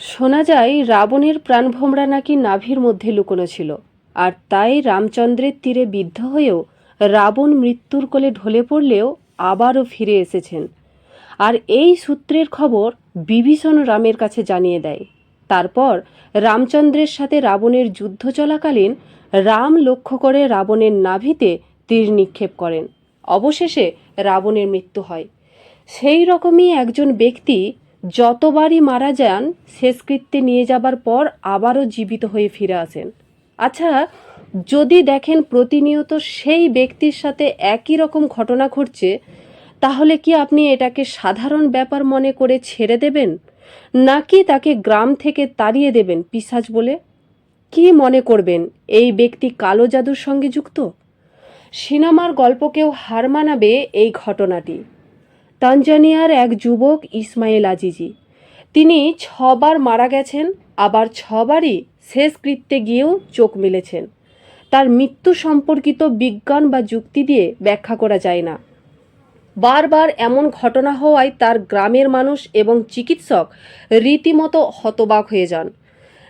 শোনা যায়, রাবণের প্রাণভোমরা নাকি নাভির মধ্যে লুকোনো ছিল। আর তাই রামচন্দ্রের তীরে বিদ্ধ হয়েও রাবণ মৃত্যুর কোলে ঢলে পড়লেও আবারও ফিরে এসেছেন। আর এই সূত্রের খবর বিভীষণ রামের কাছে জানিয়ে দেয়। তারপর রামচন্দ্রের সাথে রাবণের যুদ্ধ চলাকালীন রাম লক্ষ্য করে রাবণের নাভিতে তীর নিক্ষেপ করেন। অবশেষে রাবণের মৃত্যু হয়। সেই রকমই একজন ব্যক্তি যতবারই মারা যান, শেষকৃত্যে নিয়ে যাবার পর আবারও জীবিত হয়ে ফিরে আসেন। আচ্ছা যদি দেখেন প্রতিনিয়ত সেই ব্যক্তির সাথে একই রকম ঘটনা ঘটছে, তাহলে কি আপনি এটাকে সাধারণ ব্যাপার মনে করে ছেড়ে দেবেন? নাকি তাকে গ্রাম থেকে তাড়িয়ে দেবেন পিসাজ বলে? কি মনে করবেন, এই ব্যক্তি কালো জাদুর সঙ্গে যুক্ত? সিনেমার গল্পকেও হার মানাবে এই ঘটনাটি। তানজানিয়ার এক যুবক ইসমাইল আজিজি। তিনি ছবার মারা গেছেন, আবার ছবারই শেষকৃত্যে গিয়েও চোখ মেলেছেন। তার মৃত্যু সম্পর্কিত বিজ্ঞান বা যুক্তি দিয়ে ব্যাখ্যা করা যায় না। বারবার এমন ঘটনা হওয়ায় তার গ্রামের মানুষ এবং চিকিৎসক রীতিমতো হতবাক হয়ে যান।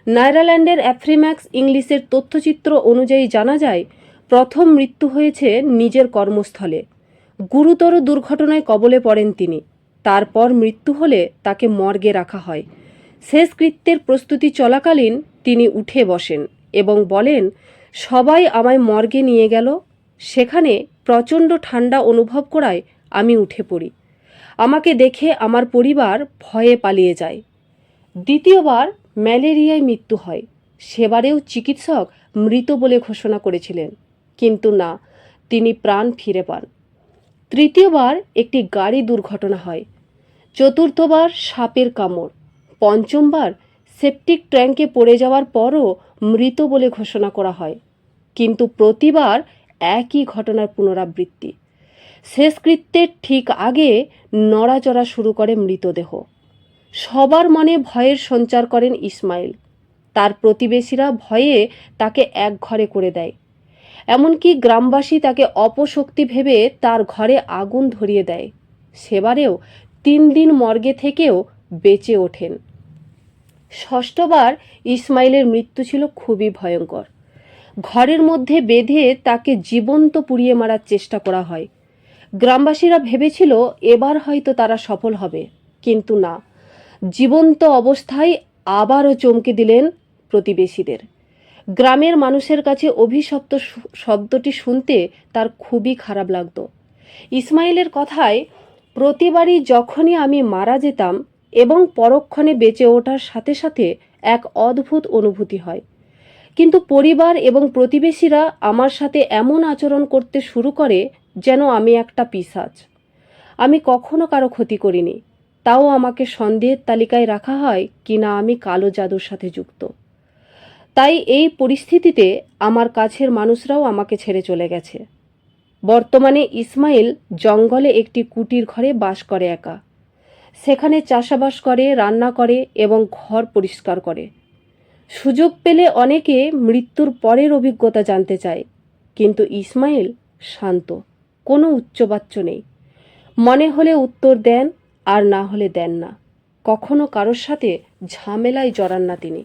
নাইরাল্যান্ডের অ্যাফ্রিম্যাক্স ইংলিশের তথ্যচিত্র অনুযায়ী জানা যায়, প্রথম মৃত্যু হয়েছে নিজের কর্মস্থলে। গুরুতর দুর্ঘটনায় কবলে পড়েন তিনি। তারপর মৃত্যু হলে তাকে মর্গে রাখা হয়। শেষকৃত্যের প্রস্তুতি চলাকালীন তিনি উঠে বসেন এবং বলেন, সবাই আমায় মর্গে নিয়ে গেল। সেখানে প্রচণ্ড ঠান্ডা অনুভব করায় আমি উঠে পড়ি। আমাকে দেখে আমার পরিবার ভয়ে পালিয়ে যায়। দ্বিতীয়বার ম্যালেরিয়ায় মৃত্যু হয়। সেবারেও চিকিৎসক মৃত বলে ঘোষণা করেছিলেন। কিন্তু না, তিনি প্রাণ ফিরে পান। তৃতীয়বার একটি গাড়ি দুর্ঘটনা হয়। চতুর্থবার সাপের কামড়। পঞ্চমবার সেপটিক ট্যাঙ্কে পড়ে যাওয়ার পরও মৃত বলে ঘোষণা করা হয়। কিন্তু প্রতিবার একই ঘটনার পুনরাবৃত্তি। শেষকৃত্যের ঠিক আগে নড়াচড়া শুরু করে মৃতদেহ। সবার মনে ভয়ের সঞ্চার করেন ইসমাইল। তার প্রতিবেশীরা ভয়ে তাকে এক ঘরে করে দেয়। এমনকি গ্রামবাসী তাকে অপশক্তি ভেবে তার ঘরে আগুন ধরিয়ে দেয়। সেবারেও তিন দিন মর্গে থেকেও বেঁচে ওঠেন। ষষ্ঠবার ইসমাইলের মৃত্যু ছিল খুবই ভয়ঙ্কর। ঘরের মধ্যে বেঁধে তাকে জীবন্ত পুড়িয়ে মারার চেষ্টা করা হয়। গ্রামবাসীরা ভেবেছিল, এবার হয়তো তারা সফল হবে, কিন্তু না। জীবন্ত অবস্থায় আবারও চমকে দিলেন প্রতিবেশীদের। গ্রামের মানুষের কাছে অভিশপ্ত শব্দটি শুনতে তার খুবই খারাপ লাগতো। ইসমাইলের কথায়, প্রতিবারই যখনই আমি মারা যেতাম এবং পরক্ষণে বেঁচে ওঠার সাথে সাথে এক অদ্ভুত অনুভূতি হয়। কিন্তু পরিবার এবং প্রতিবেশীরা আমার সাথে এমন আচরণ করতে শুরু করে যেন আমি একটা পিসাচ। আমি কখনো কারও ক্ষতি করিনি। তাও আমাকে সন্দেহের তালিকায় রাখা হয় কিনা আমি কালো জাদুর সাথে যুক্ত। তাই এই পরিস্থিতিতে আমার কাছের মানুষরাও আমাকে ছেড়ে চলে গেছে। বর্তমানে ইসমাইল জঙ্গলে একটি কুটির ঘরে বাস করে একা। সেখানে চাষাবাস করে, রান্না করে এবং ঘর পরিষ্কার করে। সুযোগ পেলে অনেকে মৃত্যুর পরের অভিজ্ঞতা জানতে চায়, কিন্তু ইসমাইল শান্ত, কোনো উচ্চবাচ্য নেই। মনে হলে উত্তর দেন আর না হলে দেন না। কখনো কারোর সাথে ঝামেলায় জড়ান না তিনি।